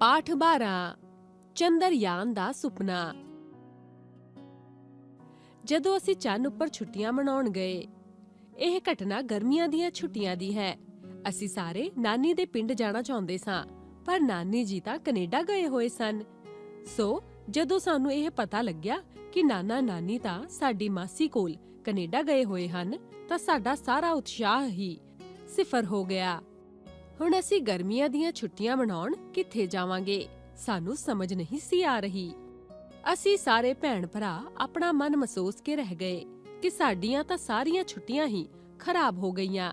ਪਾਠ 12 ਚੰਦਰਯਾਨ ਦਾ ਸੁਪਨਾ। ਜਦੋਂ ਅਸੀਂ ਚੰਨ ਉੱਪਰ ਛੁੱਟੀਆਂ ਮਨਾਉਣ ਗਏ, ਇਹ ਘਟਨਾ ਗਰਮੀਆਂ ਦੀਆਂ ਛੁੱਟੀਆਂ ਦੀ ਹੈ। ਅਸੀਂ ਸਾਰੇ ਨਾਨੀ ਦੇ ਪਿੰਡ ਜਾਣਾ ਚਾਹੁੰਦੇ ਸਾਂ, ਪਰ ਨਾਨੀ ਜੀ ਤਾਂ ਕੈਨੇਡਾ ਗਏ ਹੋਏ ਸਨ। ਸੋ ਜਦੋਂ ਸਾਨੂੰ ਇਹ ਪਤਾ ਲੱਗਿਆ ਕਿ ਨਾਨਾ ਨਾਨੀ ਤਾਂ ਸਾਡੀ ਮਾਸੀ ਕੋਲ ਕੈਨੇਡਾ ਗਏ ਹੋਏ ਹਨ, ਤਾਂ ਸਾਡਾ ਸਾਰਾ ਉਤਸ਼ਾਹ ਹੀ ਸਿਫਰ ਹੋ ਗਿਆ। ਹੁਣ ਅਸੀਂ ਗਰਮੀਆਂ ਦੀਆਂ ਛੁੱਟੀਆਂ ਮਨਾਉਣ ਕਿੱਥੇ ਜਾਵਾਂਗੇ? ਸਾਨੂੰ ਸਮਝ ਨਹੀਂ ਸੀ ਆ ਰਹੀ। ਅਸੀਂ ਸਾਰੇ ਭੈਣ ਭਰਾ ਆਪਣਾ ਮਨ ਮਹਿਸੂਸ ਕੇ ਰਹਿ ਗਏ ਕਿ ਸਾਡੀਆਂ ਤਾਂ ਸਾਰੀਆਂ ਛੁੱਟੀਆਂ ਹੀ ਖਰਾਬ ਹੋ ਗਈਆਂ।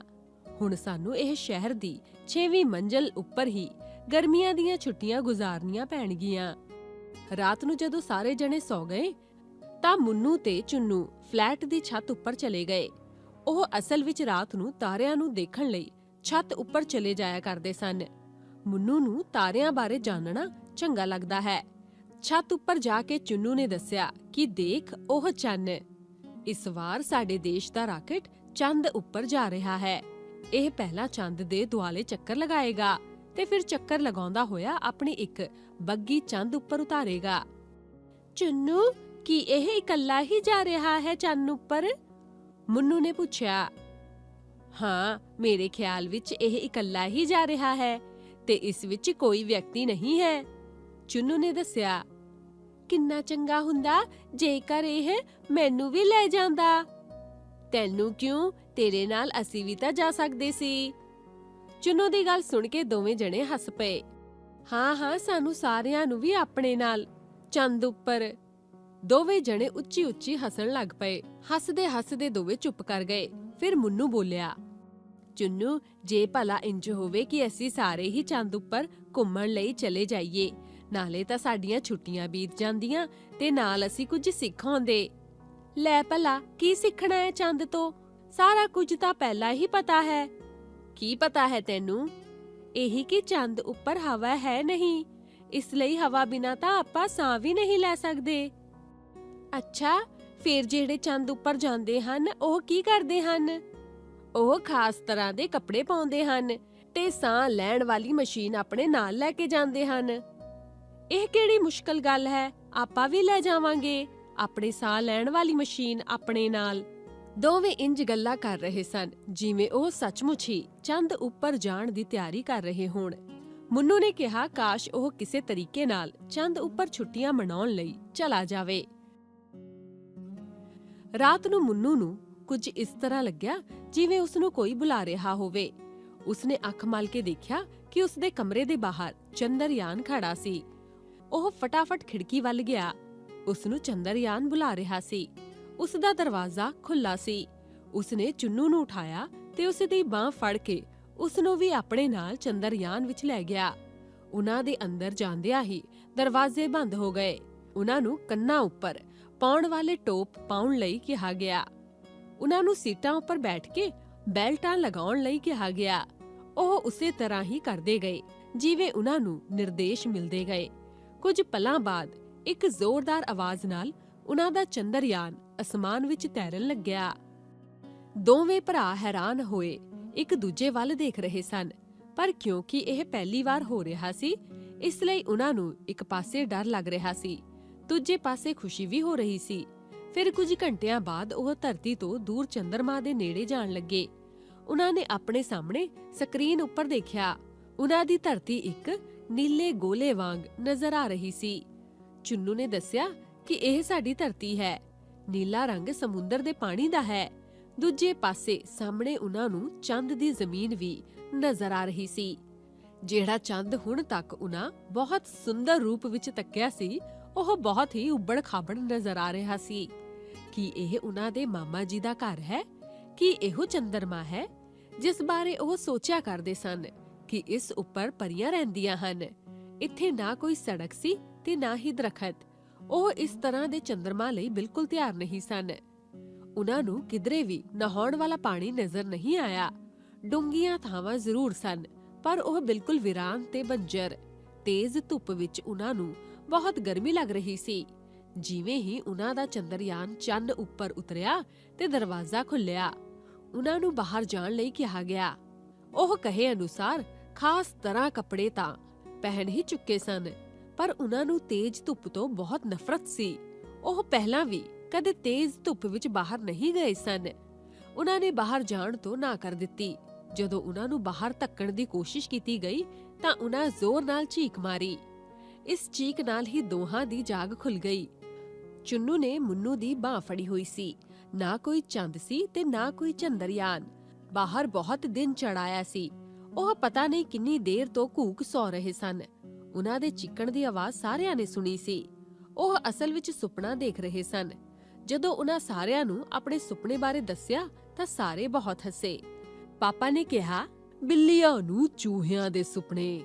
ਹੁਣ ਸਾਨੂੰ ਇਹ ਸ਼ਹਿਰ ਦੀ 6ਵੀਂ ਮੰਜ਼ਲ ਉੱਪਰ ਹੀ ਗਰਮੀਆਂ ਦੀਆਂ ਛੁੱਟੀਆਂ ਗੁਜ਼ਾਰਨੀਆਂ ਪੈਣਗੀਆਂ। ਰਾਤ ਨੂੰ ਜਦੋਂ ਸਾਰੇ ਜਣੇ ਸੌ ਗਏ, ਤਾਂ ਮੁੰਨੂ ਤੇ ਚੁੰਨੂ ਫਲੈਟ ਦੀ ਛੱਤ ਉੱਪਰ ਚਲੇ ਗਏ। ਉਹ ਅਸਲ ਵਿੱਚ ਰਾਤ ਨੂੰ ਤਾਰਿਆਂ ਨੂੰ ਦੇਖਣ ਲਈ ਛੱਤ ਉੱਪਰ ਚਲੇ ਜਾਇਆ ਕਰਦੇ ਸਨ। ਮੁੰਨੂ ਨੂੰ ਤਾਰਿਆਂ ਬਾਰੇ ਜਾਣਨਾ ਚੰਗਾ ਲੱਗਦਾ ਹੈ। ਛੱਤ ਉੱਪਰ ਜਾ ਕੇ ਚੁੰਨੂ ਨੇ ਦੱਸਿਆ ਕਿ ਦੇਖ, ਉਹ ਚੰਨ। ਇਸ ਵਾਰ ਸਾਡੇ ਦੇਸ਼ ਦਾ ਰਾਕਟ ਚੰਦ ਉੱਪਰ ਜਾ ਰਿਹਾ ਹੈ। ਇਹ ਪਹਿਲਾ ਚੰਦ ਦੇ ਦੁਆਲੇ ਚੱਕਰ ਲਗਾਏਗਾ ਤੇ ਫਿਰ ਚੱਕਰ ਲਗਾਉਂਦਾ ਹੋਇਆ ਆਪਣੀ ਇੱਕ ਬੱਗੀ ਚੰਦ ਉੱਪਰ ਉਤਾਰੇਗਾ। ਚੁੰਨੂ, ਕੀ ਇਹ ਇਕੱਲਾ ਹੀ ਜਾ ਰਿਹਾ ਹੈ ਚੰਨ ਉੱਪਰ? ਮੁੰਨੂ ਨੇ ਪੁੱਛਿਆ। ਹਾਂ ਮੇਰੇ ਖਿਆਲ ਵਿੱਚ ਇਹ ਇਕੱਲਾ ਹੀ ਜਾ ਰਿਹਾ ਹੈ ਤੇ ਇਸ ਵਿੱਚ ਕੋਈ ਵਿਅਕਤੀ ਨਹੀਂ ਹੈ। ਚੁੰਨੂ ਨੇ ਦੱਸਿਆ, ਕਿੰਨਾ ਚੰਗਾ ਹੁੰਦਾ ਜੇਕਰ ਇਹ ਮੈਨੂੰ ਵੀ ਲੈ ਜਾਂਦਾ। ਤੈਨੂੰ ਕਿਉਂ? ਤੇਰੇ ਨਾਲ ਅਸੀਂ ਵੀ ਤਾਂ ਜਾ ਸਕਦੇ ਸੀ। ਚੁੰਨੂ ਦੀ ਗੱਲ ਸੁਣ ਕੇ ਦੋਵੇਂ ਜਣੇ ਹੱਸ ਪਏ। ਹਾਂ ਹਾਂ, ਸਾਨੂੰ ਸਾਰਿਆਂ ਨੂੰ ਵੀ ਆਪਣੇ ਨਾਲ। ਚੰਦ ਉੱਪਰ ਦੋਵੇਂ ਜਣੇ ਉੱਚੀ ਉੱਚੀ ਹੱਸਣ ਲੱਗ ਪਏ। ਹੱਸਦੇ ਹੱਸਦੇ ਦੋਵੇਂ ਚੁੱਪ ਕਰ ਗਏ। ਫਿਰ ਮੁੰਨੂ ਬੋਲਿਆ ਚੁੰਨੂ, ਜੇ ਭਲਾ ਇੰਜ ਹੋਵੇ ਕਿ ਅਸੀਂ ਸਾਰੇ ਹੀ ਚੰਦ ਉੱਪਰ ਘੁੰਮਣ ਲਈ ਚਲੇ ਜਾਈਏ। ਨਾਲੇ ਤਾਂ ਸਾਡੀਆਂ ਛੁੱਟੀਆਂ ਬੀਤ ਜਾਂਦੀਆਂ ਤੇ ਨਾਲ ਅਸੀਂ ਕੁਝ ਸਿੱਖਾਂਦੇ ਲੈ ਭਲਾ, ਕੀ ਸਿੱਖਣਾ ਹੈ ਚੰਦ ਤੋਂ? ਸਾਰਾ ਕੁਝ ਤਾਂ ਪਹਿਲਾਂ ਹੀ ਪਤਾ ਹੈ। ਕੀ ਪਤਾ ਹੈ ਤੈਨੂੰ? ਇਹੀ ਕਿ ਚੰਦ ਉੱਪਰ ਹਵਾ ਹੈ ਨਹੀਂ। ਇਸ ਲਈ ਹਵਾ ਬਿਨਾ ਤਾਂ ਆਪਾਂ ਸਾਹ ਵੀ ਨਹੀਂ ਲੈ ਸਕਦੇ। ਅੱਛਾ, ਫਿਰ ਜਿਹੜੇ ਚੰਦ ਉੱਪਰ ਜਾਂਦੇ ਹਨ, ਉਹ ਕੀ ਕਰਦੇ ਹਨ? ਉਹ ਖਾਸ ਤਰ੍ਹਾਂ ਦੇ ਕੱਪੜੇ ਪਾਉਂਦੇ ਹਨ ਤੇ ਸਾਹ ਲੈਣ ਵਾਲੀ ਮਸ਼ੀਨ ਆਪਣੇ ਨਾਲ ਲੈ ਕੇ ਜਾਂਦੇ ਹਨ। ਇਹ ਕਿਹੜੀ ਮੁਸ਼ਕਲ ਗੱਲ ਹੈ? ਆਪਾਂ ਵੀ ਲੈ ਜਾਵਾਂਗੇ। ਆਪਣੇ ਸਾਹ ਲੈਣ ਵਾਲੀ ਮਸ਼ੀਨ ਆਪਣੇ ਨਾਲ। ਦੋਵੇਂ ਇੰਜ ਗੱਲਾਂ ਕਰ ਰਹੇ ਸਨ, ਜਿਵੇਂ ਉਹ ਸੱਚਮੁੱਚ ਹੀ ਚੰਦ ਉੱਪਰ ਜਾਣ ਦੀ ਤਿਆਰੀ ਕਰ ਰਹੇ ਹੋਣ। ਮੁੰਨੂ ਨੇ ਕਿਹਾ, ਕਾਸ਼ ਉਹ ਕਿਸੇ ਤਰੀਕੇ ਨਾਲ ਚੰਦ ਉੱਪਰ ਛੁੱਟੀਆਂ ਮਨਾਉਣ ਲਈ ਚਲਾ ਜਾਵੇ। ਰਾਤ ਨੂੰ ਮੁੰਨੂ ਨੂੰ ਕੁਝ ਇਸ ਤਰ੍ਹਾਂ ਲੱਗਿਆ ਜਿਵੇਂ ਉਸ ਨੂੰ ਕੋਈ ਬੁਲਾ ਰਿਹਾ ਹੋਵੇ। ਉਸਨੇ ਅੱਖ ਮਲ ਕੇ ਦੇਖਿਆ ਕਿ ਉਸਦੇ ਕਮਰੇ ਦੇ ਬਾਹਰ ਚੰਦਰਯਾਨ ਖੜਾ ਸੀ। ਉਹ ਫਟਾਫਟ ਖਿੜਕੀ ਵੱਲ ਗਿਆ। ਉਸ ਨੂੰ ਚੰਦਰਯਾਨ ਬੁਲਾ ਰਿਹਾ ਸੀ। ਉਸ ਦਾ ਦਰਵਾਜ਼ਾ ਖੁੱਲਾ ਸੀ। ਉਸਨੇ ਚੁੰਨੂ ਨੂੰ ਉਠਾਇਆ ਤੇ ਉਸ ਦੀ ਬਾਹ ਫੜ ਕੇ ਉਸ ਨੂੰ ਵੀ ਆਪਣੇ ਨਾਲ ਚੰਦਰਯਾਨ ਵਿੱਚ ਲੈ ਗਿਆ। ਉਹਨਾਂ ਦੇ ਅੰਦਰ ਜਾਂਦਿਆਂ ਹੀ ਦਰਵਾਜ਼ੇ ਬੰਦ ਹੋ ਗਏ। ਉਹਨਾਂ ਨੂੰ ਕੰਨਾਂ ਉੱਪਰ ਪਾਉਣ ਵਾਲੇ ਟੋਪ ਪਾਉਣ ਲਈ ਕਿਹਾ ਗਿਆ। ਉਹਨਾਂ ਨੂੰ ਸੀਟਾਂ ਉੱਪਰ ਬੈਠ ਕੇ ਬੈਲਟਾਂ ਲਗਾਉਣ ਲਈ ਕਿਹਾ ਗਿਆ। ਉਹ ਉਸੇ ਤਰ੍ਹਾਂ ਹੀ ਕਰਦੇ ਗਏ, ਜਿਵੇਂ ਉਹਨਾਂ ਨੂੰ ਨਿਰਦੇਸ਼ ਮਿਲਦੇ ਗਏ। ਕੁਝ ਪਲਾਂ ਬਾਅਦ ਇੱਕ ਜ਼ੋਰਦਾਰ ਆਵਾਜ਼ ਨਾਲ ਉਹਨਾਂ ਦਾ ਚੰਦਰਯਾਨ ਅਸਮਾਨ ਵਿੱਚ ਤੈਰਨ ਲੱਗਿਆ। ਦੋਵੇਂ ਭਰਾ ਹੈਰਾਨ ਹੋਏ, ਇੱਕ ਦੂਜੇ ਵੱਲ ਦੇਖ ਰਹੇ ਸਨ। ਪਰ ਕਿਉਂਕਿ ਇਹ ਪਹਿਲੀ ਵਾਰ ਹੋ ਰਿਹਾ ਸੀ, ਇਸ ਲਈ ਉਹਨਾਂ ਨੂੰ ਇੱਕ ਪਾਸੇ ਡਰ ਲੱਗ ਰਿਹਾ ਸੀ, ਦੂਜੇ ਪਾਸੇ ਖੁਸ਼ੀ ਵੀ ਹੋ ਰਹੀ ਸੀ। ਫਿਰ ਕੁਝ ਘੰਟਿਆਂ ਬਾਅਦ ਉਹ ਧਰਤੀ ਤੋਂ ਦੂਰ ਚੰਦਰਮਾ ਦੇ ਨੇੜੇ ਜਾਣ ਲੱਗੇ। ਉਹਨਾਂ ਨੇ ਆਪਣੇ ਸਾਹਮਣੇ ਸਕਰੀਨ ਉੱਪਰ ਦੇਖਿਆ। ਉਹਨਾਂ ਦੀ ਧਰਤੀ ਇੱਕ ਨੀਲੇ ਗੋਲੇ ਵਾਂਗ ਨਜ਼ਰ ਆ ਰਹੀ ਸੀ। ਚੁੰਨੂ ਨੇ ਦੱਸਿਆ ਕਿ ਇਹ ਸਾਡੀ ਧਰਤੀ ਹੈ। ਨੀਲਾ ਰੰਗ ਸਮੁੰਦਰ ਦੇ ਪਾਣੀ ਦਾ ਹੈ। ਦੂਜੇ ਪਾਸੇ ਸਾਹਮਣੇ ਉਹਨਾਂ ਨੂੰ ਚੰਦ ਦੀ ਜ਼ਮੀਨ ਵੀ ਨਜ਼ਰ ਆ ਰਹੀ ਸੀ। ਜਿਹੜਾ ਚੰਦ ਹੁਣ ਤੱਕ ਉਹਨਾਂ ਬਹੁਤ ਸੁੰਦਰ ਰੂਪ ਵਿੱਚ ਤੱਕਿਆ ਸੀ, ਉਹ ਬਹੁਤ ਹੀ ਉੱਬੜ ਖਾਬੜ ਨਜ਼ਰ ਆ ਰਿਹਾ ਸੀ। ਕੀ ਇਹ ਉਹਨਾਂ ਦੇ ਮਾਮਾ ਜੀ ਦਾ ਘਰ ਹੈ? ਕੀ ਇਹੋ ਚੰਦਰਮਾ ਹੈ? ਜਿਸ ਬਾਰੇ ਉਹ ਸੋਚਿਆ ਕਰਦੇ ਸਨ ਕਿ ਇਸ ਉੱਪਰ ਪਰੀਆਂ ਰਹਿੰਦੀਆਂ ਹਨ। ਇੱਥੇ ਨਾ ਕੋਈ ਸੜਕ ਸੀ ਤੇ ਨਾ ਹੀ ਦਰਖਤ। ਉਹ ਇਸ ਤਰ੍ਹਾਂ ਦੇ ਚੰਦਰਮਾ ਲਈ ਬਿਲਕੁਲ ਤਿਆਰ ਨਹੀਂ ਸਨ। ਉਹਨਾਂ ਨੂੰ ਕਿਧਰੇ ਵੀ ਨਹਾਉਣ ਵਾਲਾ ਪਾਣੀ ਨਜ਼ਰ ਨਹੀਂ ਆਇਆ। ਡੂੰਘੀਆਂ ਥਾਵਾਂ ਜ਼ਰੂਰ ਸਨ, ਪਰ ਉਹ ਬਿਲਕੁਲ ਵਿਰਾਨ ਤੇ ਬੰਜਰ। ਤੇਜ਼ ਧੁੱਪ ਵਿੱਚ ਉਹਨਾਂ ਨੂੰ ਬਹੁਤ ਗਰਮੀ ਲੱਗ ਰਹੀ ਸੀ। ਜਿਵੇਂ ਹੀ ਉਹਨਾਂ ਦਾ ਚੰਦਰਯਾਨ ਚੰਨ ਉੱਪਰ ਉਤਰਿਆ ਤੇ ਦਰਵਾਜ਼ਾ ਖੁੱਲਿਆ ਉਹਨਾਂ ਨੂੰ ਬਾਹਰ ਜਾਣ ਲਈ ਕਿਹਾ ਗਿਆ। ਉਹ ਕਹੇ ਅਨੁਸਾਰ, ਖਾਸ ਤਰ੍ਹਾਂ ਕੱਪੜੇ ਤਾਂ ਪਹਿਨ ਹੀ ਚੁੱਕੇ ਸਨ, ਪਰ ਉਹਨਾਂ ਨੂੰ ਤੇਜ਼ ਧੁੱਪ ਤੋਂ ਬਹੁਤ ਨਫ਼ਰਤ ਸੀ। ਉਹ ਪਹਿਲਾਂ ਵੀ ਕਦੇ ਤੇਜ਼ ਧੁੱਪ ਵਿੱਚ ਬਾਹਰ ਨਹੀਂ ਗਏ ਸਨ। ਉਹਨਾਂ ਨੇ ਬਾਹਰ ਜਾਣ ਤੋਂ ਨਾ ਕਰ ਦਿੱਤੀ। ਜਦੋਂ ਉਹਨਾਂ ਨੂੰ ਬਾਹਰ ਧੱਕਣ ਦੀ ਕੋਸ਼ਿਸ਼ ਕੀਤੀ ਗਈ, ਤਾਂ ਉਹਨਾਂ ਜ਼ੋਰ ਨਾਲ ਚੀਕ ਮਾਰੀ। ਇਸ ਚੀਕ ਨਾਲ ਹੀ ਦੋਹਾਂ ਦੀ ਜਾਗ ਖੁੱਲ ਗਈ। ਚੁੰਨੂ ਨੇ ਮੁੰਨੂ ਦੀ ਬਾਹ ਫੜੀ ਹੋਈ ਸੀ। ਨਾ ਕੋਈ ਚੰਦ ਸੀ ਤੇ ਨਾ ਕੋਈ ਚੰਦਰਯਾਨ। ਬਾਹਰ ਬਹੁਤ ਦਿਨ ਚੜਾਇਆ ਸੀ। ਉਹ ਪਤਾ ਨਹੀਂ ਕਿੰਨੀ ਦੇਰ ਤੋਂ ਘੂਕ ਸੌ ਰਹੇ ਸਨ। ਉਹਨਾਂ ਦੇ ਚੀਕਣ ਦੀ ਆਵਾਜ਼ ਸਾਰਿਆਂ ਨੇ ਸੁਣੀ ਸੀ। ਉਹ ਅਸਲ ਵਿੱਚ ਸੁਪਨਾ ਦੇਖ ਰਹੇ ਸਨ। ਜਦੋਂ ਉਹਨਾਂ ਸਾਰਿਆਂ ਨੂੰ ਆਪਣੇ ਸੁਪਨੇ ਬਾਰੇ ਦੱਸਿਆ ਤਾਂ ਸਾਰੇ ਬਹੁਤ ਹੱਸੇ। ਪਾਪਾ ਨੇ ਕਿਹਾ, ਬਿੱਲੀਆਂ ਨੂੰ ਚੂਹਿਆਂ ਦੇ ਸੁਪਨੇ।